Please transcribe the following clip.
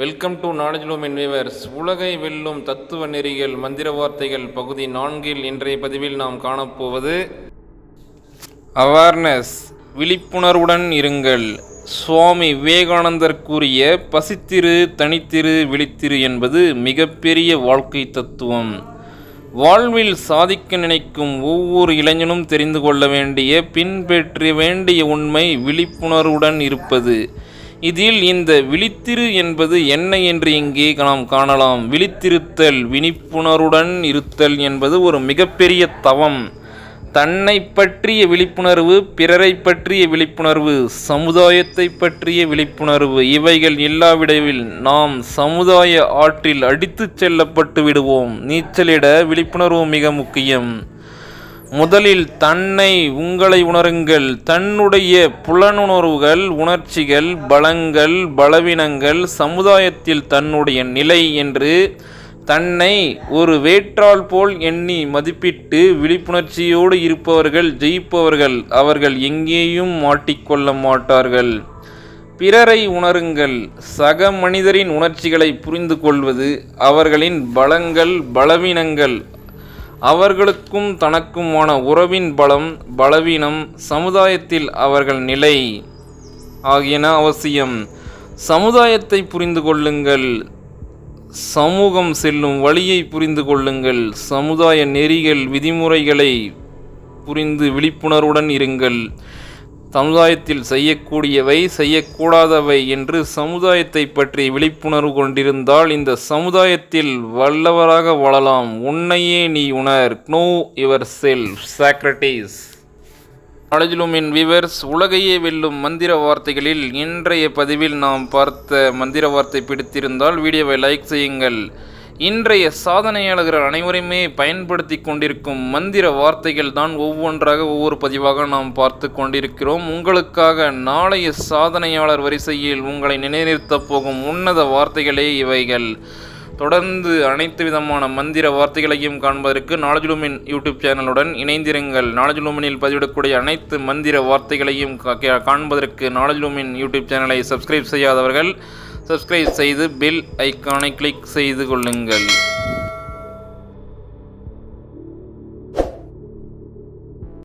Welcome to knowledge loom viewers உலகை வெல்லும் தத்துவ நெறிகள் மந்திர வார்த்தைகள் பகுதி நான்கில் இன்றைய பதிவில் நாம் காணப்போவது அவேர்னஸ் விழிப்புணர்வுடன் இருங்கள். சுவாமி விவேகானந்தர் கூறிய பசித்திரு தனித்திரு விழித்திரு என்பது மிகப்பெரிய வாழ்க்கை தத்துவம். வாழ்வில் சாதிக்க நினைக்கும் ஒவ்வொரு இளைஞனும் தெரிந்து கொள்ள வேண்டிய பின்பற்ற வேண்டிய உண்மை விழிப்புணர்வுடன் இருப்பது. இதில் இந்த விழித்திரு என்பது என்ன என்று இங்கே நாம் காணலாம். விழித்திருத்தல் விழிப்புணர்வுடன் இருத்தல் என்பது ஒரு மிகப்பெரிய தவம். தன்னை பற்றிய விழிப்புணர்வு பிறரை பற்றிய விழிப்புணர்வு சமுதாயத்தை பற்றிய விழிப்புணர்வு இவைகள் இல்லாவிடவில் நாம் சமுதாய ஆற்றில் அடித்துச் செல்லப்பட்டு விடுவோம். நீச்சலிட விழிப்புணர்வு மிக முக்கியம். முதலில் தன்னை உங்களை உணருங்கள். தன்னுடைய புலனுணர்வுகள் உணர்ச்சிகள் பலங்கள் பலவீனங்கள் சமுதாயத்தில் தன்னுடைய நிலை என்று தன்னை ஒரு வேற்றால் போல் எண்ணி மதிப்பிட்டு விழிப்புணர்ச்சியோடு இருப்பவர்கள் ஜெயிப்பவர்கள் அவர்கள் எங்கேயும் மாட்டிக்கொள்ள மாட்டார்கள். பிறரை உணருங்கள். சக மனிதரின் உணர்ச்சிகளை புரிந்து கொள்வது அவர்களின் பலங்கள் பலவீனங்கள் அவர்களுக்கும் தனக்குமான உறவின் பலம் பலவீனம் சமுதாயத்தில் அவர்கள் நிலை ஆகியன அவசியம். சமுதாயத்தை புரிந்து கொள்ளுங்கள். சமூகம் செல்லும் வழியை புரிந்து கொள்ளுங்கள். சமுதாய நெறிகள் விதிமுறைகளை புரிந்து விழிப்புணர்வுடன் இருங்கள். சமுதாயத்தில் செய்யக்கூடியவை செய்யக்கூடாதவை என்று சமுதாயத்தை பற்றி விழிப்புணர்வு கொண்டிருந்தால் இந்த சமுதாயத்தில் வல்லவராக வாழலாம். உன்னையே நீ உணர். நோ யுவர் செல்ஃப் சாக்ரட்டிஸ் அலஜிலுமின் விவர்ஸ் உலகையே வெல்லும் மந்திர வார்த்தைகளில் இன்றைய பதிவில் நாம் பார்த்த மந்திர வார்த்தை பிடித்திருந்தால் வீடியோவை லைக் செய்யுங்கள். இன்றைய சாதனையாளர்கள் அனைவருமே பயன்படுத்தி கொண்டிருக்கும் மந்திர வார்த்தைகள் தான் ஒவ்வொன்றாக ஒவ்வொரு பதிவாக நாம் பார்த்து கொண்டிருக்கிறோம். உங்களுக்காக நாளைய சாதனையாளர் வரிசையில் உங்களை நிலைநிறுத்தப் போகும் உன்னத வார்த்தைகளே இவைகள். தொடர்ந்து அனைத்து விதமான மந்திர வார்த்தைகளையும் காண்பதற்கு நாலஜுலுமின் யூடியூப் சேனலுடன் இணைந்திருங்கள். நாலஜுலுமினில் பதிவிடக்கூடிய அனைத்து மந்திர வார்த்தைகளையும் காண்பதற்கு நாலஜுலுமின் யூடியூப் சேனலை சப்ஸ்கிரைப் செய்யாதவர்கள் சப்ஸ்கிரைப் செய்து பெல் ஐக்கானை கிளிக் செய்து கொள்ளுங்கள்.